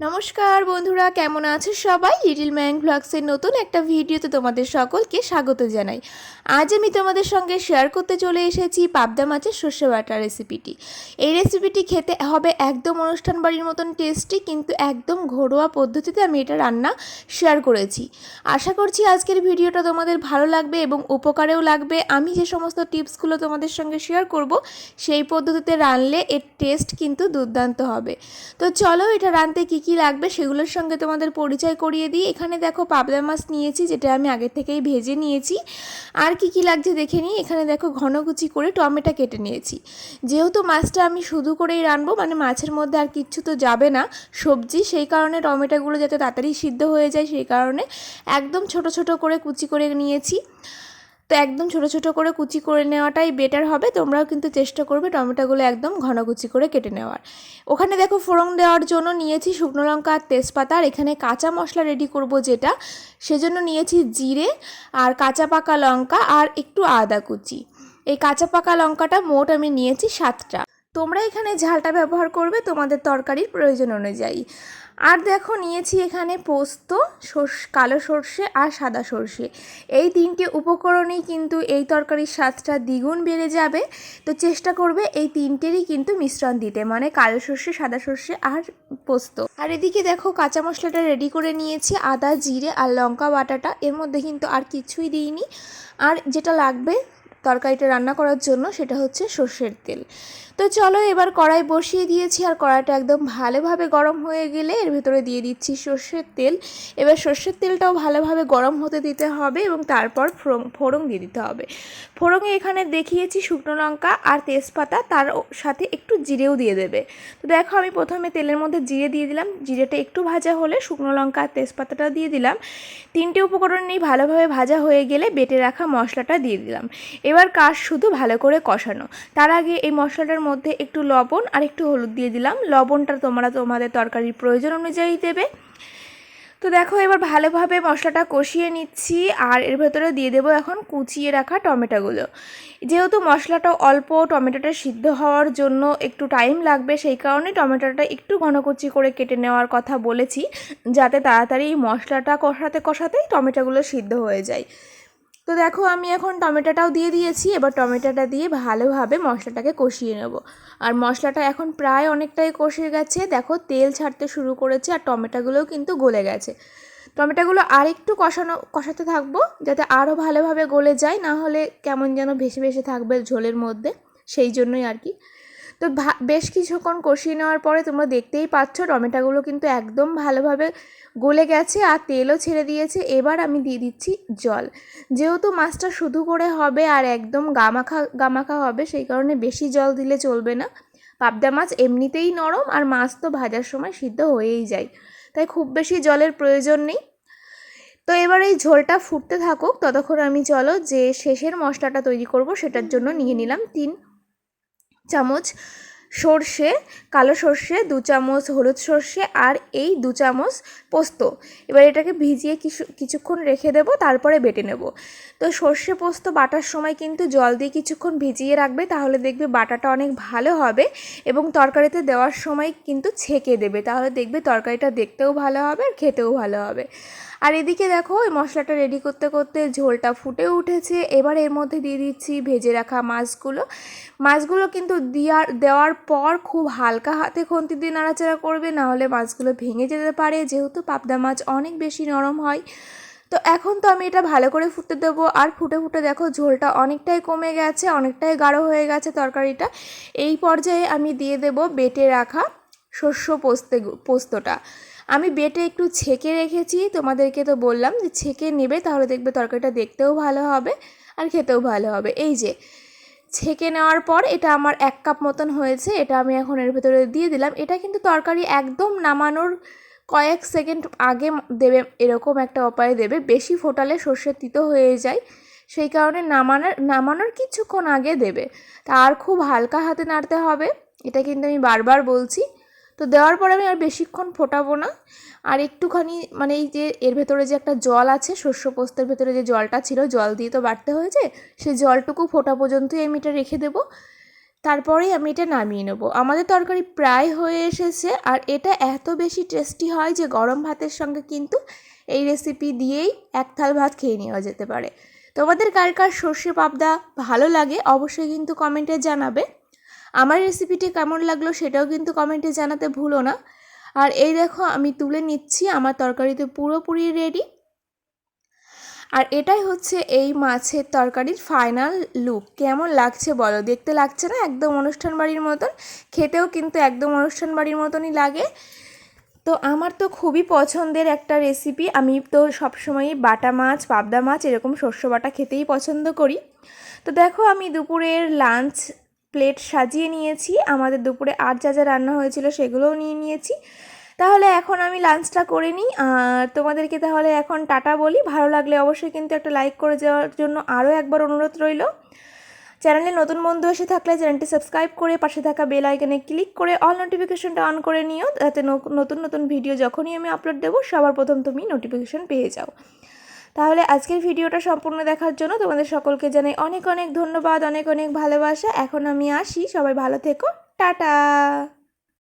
নমস্কার বন্ধুরা, কেমন আছো সবাই? লিটিল ম্যাং ভ্লগসের নতুন একটা ভিডিওতে তোমাদের সকলকে স্বাগত জানাই। আজ আমি তোমাদের সঙ্গে শেয়ার করতে চলে এসেছি পাবদা মাছের সর্ষে বাটা রেসিপিটি এই রেসিপিটি খেতে হবে একদম অনুষ্ঠান বাড়ির মতন টেস্টি কিন্তু একদম ঘরোয়া পদ্ধতিতে আমি এটা রান্না শেয়ার করেছি। আশা করছি আজকের ভিডিওটা তোমাদের ভালো লাগবে এবং উপকারেও লাগবে। আমি যে সমস্ত টিপসগুলো তোমাদের সঙ্গে শেয়ার করব, সেই পদ্ধতিতে রানলে এর টেস্ট কিন্তু দুর্দান্ত হবে। তো চলো এটা রানতে কী কী লাগবে সেগুলোর সঙ্গে তোমাদের পরিচয় করিয়ে দিই। এখানে দেখো পাবদা মাছ নিয়েছি, যেটা আমি আগে থেকেই ভেজে নিয়েছি। আর কি কি লাগছে দেখে নিই। এখানে দেখো ঘন কুচি করে টমেটো কেটে নিয়েছি। যেহেতু মাছটা আমি শুধু করেই রানবো মানে মাছের মধ্যে আর কিচ্ছু তো যাবে না। সবজি, সেই কারণে টমেটোগুলো যাতে তাড়াতাড়ি সিদ্ধ হয়ে যায়, সেই কারণে একদম ছোট ছোট করে কুচি করে নিয়েছি। তো একদম ছোট ছোট করে কুচি করে নেওয়াটাই বেটার হবে। তোমরাও কিন্তু চেষ্টা করবে টমেটোগুলো একদম ঘন কুচি করে কেটে নেওয়ার। ওখানে দেখো ফোড়ন দেওয়ার জন্য নিয়েছি শুকনো লঙ্কা আর তেজপাতা আর এখানে কাঁচা মশলা রেডি করব যেটা, সেজন্য নিয়েছি জিরে আর কাঁচা পাকা লঙ্কা আর একটু আদা কুচি। এই কাঁচা পাকা লঙ্কাটা মোট আমি নিয়েছি সাতটা। তোমরা এখানে ঝালটা ব্যবহার করবে তোমাদের তরকারির প্রয়োজন অনুযায়ী। আর দেখো নিয়েছি এখানে পোস্ত কালো সর্ষে আর সাদা সর্ষে। এই তিনটে উপকরণেই কিন্তু এই তরকারির স্বাদটা দ্বিগুণ বেড়ে যাবে। তো চেষ্টা করবে এই তিনটেরই কিন্তু মিশ্রণ দিতে মানে কালো সর্ষে, সাদা সর্ষে আর পোস্ত। আর এদিকে দেখো কাঁচা মশলাটা রেডি করে নিয়েছি, আদা, জিরে আর লঙ্কা বাটাটা। এর মধ্যে কিন্তু আর কিছুই দিইনি। আর যেটা লাগবে তরকারিটা রান্না করার জন্য সেটা হচ্ছে সর্ষের তেল। তো চলো এবার কড়াই বসিয়ে দিয়েছি আর কড়াইটা একদম ভালোভাবে গরম হয়ে গেলে এর ভেতরে দিয়ে দিচ্ছি সর্ষের তেল। এবার সর্ষের তেলটাও ভালোভাবে গরম হতে দিতে হবে এবং তারপর ফোড়ন দিয়ে দিতে হবে। ফোড়নে এখানে দেখিয়েছি শুকনো লঙ্কা আর তেজপাতা, তার সাথে একটু জিরেও দিয়ে দেবে। তো দেখো আমি প্রথমে তেলের মধ্যে জিরে দিয়ে দিলাম। জিরেটা একটু ভাজা হলে শুকনো লঙ্কা আর তেজপাতাটা দিয়ে দিলাম। তিনটে উপকরণ নিয়ে ভালোভাবে ভাজা হয়ে গেলে বেটে রাখা মশলাটা দিয়ে দিলাম। এবার কাজ শুধু ভালো করে কষানো। তার আগে এই মশলাটার মধ্যে একটু লবণ আর একটু হলুদ দিয়ে দিলাম। লবণটা তোমরা তোমাদের তরকারির প্রয়োজন অনুযায়ী দেবে। তো দেখো, এবার ভালোভাবে মশলাটা কষিয়ে নিচ্ছি আর এর ভেতরে দিয়ে দেবো এখন কুচিয়ে রাখা টমেটোগুলো। যেহেতু মশলাটা অল্প, টমেটোটা সিদ্ধ হওয়ার জন্য একটু টাইম লাগবে, সেই কারণে টমেটোটা একটু ঘনকুচি করে কেটে নেওয়ার কথা বলেছি, যাতে তাড়াতাড়ি মশলাটা কষাতে, কষাতেই টমেটোগুলো সিদ্ধ হয়ে যায়। তো দেখো আমি এখন টমেটোটাও দিয়ে দিয়েছি, এবার টমেটোটা দিয়ে ভালোভাবে মশলাটাকে কষিয়ে নেব। আর মশলাটা এখন প্রায় অনেকটাই কষে গেছে, দেখো তেল ছাড়তে শুরু করেছে আর টমেটোগুলোও কিন্তু গলে গেছে। টমেটোগুলো আর একটু কষানো, কষাতে থাকব যাতে আরও ভালোভাবে গলে যায়, না হলে কেমন যেন ভেসে ভেসে থাকবে ঝোলের মধ্যে, সেই জন্যই আর কি। তো বেশ কিছুক্ষণ কষিয়ে নেওয়ার পরে তোমরা দেখতেই পাচ্ছ টমেটোগুলো কিন্তু একদম ভালোভাবে গলে গেছে আর তেলও ছেড়ে দিয়েছে। এবার আমি দিয়ে দিচ্ছি জল। যেহেতু মাছটা শুধু করে হবে আর একদম গামাখা গামাখা হবে, সেই কারণে বেশি জল দিলে চলবে না। পাবদা মাছ এমনিতেই নরম আর মাছ তো ভাজার সময় সিদ্ধ হয়েই যায়। তাই খুব বেশি জলের প্রয়োজন নেই। তো এবার এই ঝোলটা ফুটতে থাকুক, ততক্ষণ আমি চলো যে শেষের মশলাটা তৈরি করব সেটার জন্য নিয়ে নিলাম তিন চামচ সর্ষে, কালো সর্ষে, দু চামচ হলুদ সর্ষে আর এই দু চামচ পোস্ত। এবার এটাকে ভিজিয়ে কিছু, কিছুক্ষণ রেখে দেবো, তারপরে বেটে নেব। তো সর্ষে পোস্ত বাটার সময় কিন্তু জল দিয়ে কিছুক্ষণ ভিজিয়ে রাখবে, তাহলে দেখবে বাটাটা অনেক ভালো হবে এবং তরকারিতে দেওয়ার সময় কিন্তু ছেঁকে দেবে। তাহলে দেখবে তরকারিটা দেখতেও ভালো হবে আর খেতেও ভালো হবে। আর এদিকে দেখো, ওই মশলাটা রেডি করতে করতে ঝোলটা ফুটে উঠেছে। এবার এর মধ্যে দিয়ে দিচ্ছি ভেজে রাখা মাছগুলো। মাছগুলো কিন্তু দেওয়ার দেওয়ার পর খুব হালকা হাতে খন্তি দিয়ে নাড়াচাড়া করবে নাহলে মাছগুলো ভেঙে যেতে পারে। যেহেতু পাবদা মাছ অনেক বেশি নরম হয়। তো এখন তো আমি এটা ভালো করে ফুটতে দেবো। আর ফুটে ফুটে দেখো, ঝোলটা অনেকটাই কমে গেছে, অনেকটাই গাঢ় হয়ে গেছে তরকারিটা। এই পর্যায়ে আমি দিয়ে দেব বেটে রাখা শস্য পোস্তে, পোস্তটা। আমি বেটে একটু ছেঁকে রেখেছি, তোমাদেরকে তো বললাম যে ছেঁকে নেবে, তাহলে দেখবে তরকারিটা দেখতেও ভালো হবে আর খেতেও ভালো হবে। এই যে, ছেঁকে নেওয়ার পর এটা আমার এক কাপ মতন হয়েছে, এটা আমি এখন এর ভেতরে দিয়ে দিলাম। এটা কিন্তু তরকারি একদম নামানোর কয়েক সেকেন্ড আগে দেবে, এরকম একটা উপায়ে দেবে। বেশি ফোটালে সর্ষের তিতো হয়ে যায়, সেই কারণে নামানোর নামানোর কিছুক্ষণ আগে দেবে। তা আর খুব হালকা হাতে নাড়তে হবে, এটা কিন্তু আমি বারবার বলছি। তো দেওয়ার পরে আমি আর বেশিক্ষণ ফোটাবো না। আর একটুখানি মানে এই যে এর ভেতরে যে একটা জল আছে, শস্য পোস্তের ভেতরে যে জলটা ছিল, জল দিয়ে তো বাড়তে হয়েছে সেই জলটুকু ফোটা পর্যন্তই আমি এটা রেখে দেবো। তারপরেই আমি এটা নামিয়ে নেব। আমাদের তরকারি প্রায় হয়ে এসেছে, আর এটা এত বেশি টেস্টি হয় যে গরম ভাতের সঙ্গে কিন্তু এই রেসিপি দিয়েই এক থাল ভাত খেয়ে নেওয়া যেতে পারে। তোমাদের কার কার সর্ষে পাবদা ভালো লাগে অবশ্যই কিন্তু কমেন্টে জানাবে। আমার রেসিপিটি কেমন লাগল সেটাও কিন্তু কমেন্টে জানাতে ভুলো না। আর এই দেখো, আমি তুলে নিচ্ছি, আমার তরকারিতে পুরোপুরি রেডি আর এটাই হচ্ছে এই মাছের তরকারির ফাইনাল লুক কেমন লাগছে বলো? দেখতে লাগছে না? একদম অনুষ্ঠান বাড়ির মতন। খেতেও কিন্তু একদম অনুষ্ঠান বাড়ির মতনই লাগে। তো আমার তো খুবই পছন্দের একটা রেসিপি আমি তো সবসময়ই বাটা মাছ, পাবদা মাছ, এরকম শস্য বাটা খেতেই পছন্দ করি। তো দেখো, আমি দুপুরের লাঞ্চ প্লেট সাজিয়ে নিয়েছি। আমাদের দুপুরে আর যা যা রান্না হয়েছিল সেগুলোও নিয়ে নিয়েছি। তাহলে এখন আমি লাঞ্চটা করে নিই। আর তোমাদেরকে তাহলে এখন টাটা বলি। ভালো লাগলে অবশ্যই কিন্তু একটা লাইক করে যাওয়ার জন্য আরও একবার অনুরোধ রইল। চ্যানেলে নতুন বন্ধু এসে থাকলে চ্যানেলটি সাবস্ক্রাইব করে পাশে থাকা বেল আইকনে ক্লিক করে অল নোটিফিকেশনটা অন করে নিও। যাতে নতুন নতুন ভিডিও যখনই আমি আপলোড দেবো, সবার প্রথম তুমি নোটিফিকেশন পেয়ে যাও। তাহলে আজকের ভিডিওটা সম্পূর্ণ দেখার জন্য তোমাদের সকলকে জানাই অনেক অনেক ধন্যবাদ, অনেক অনেক ভালোবাসা। এখন আমি আসি, সবাই ভালো থেকো। টাটা!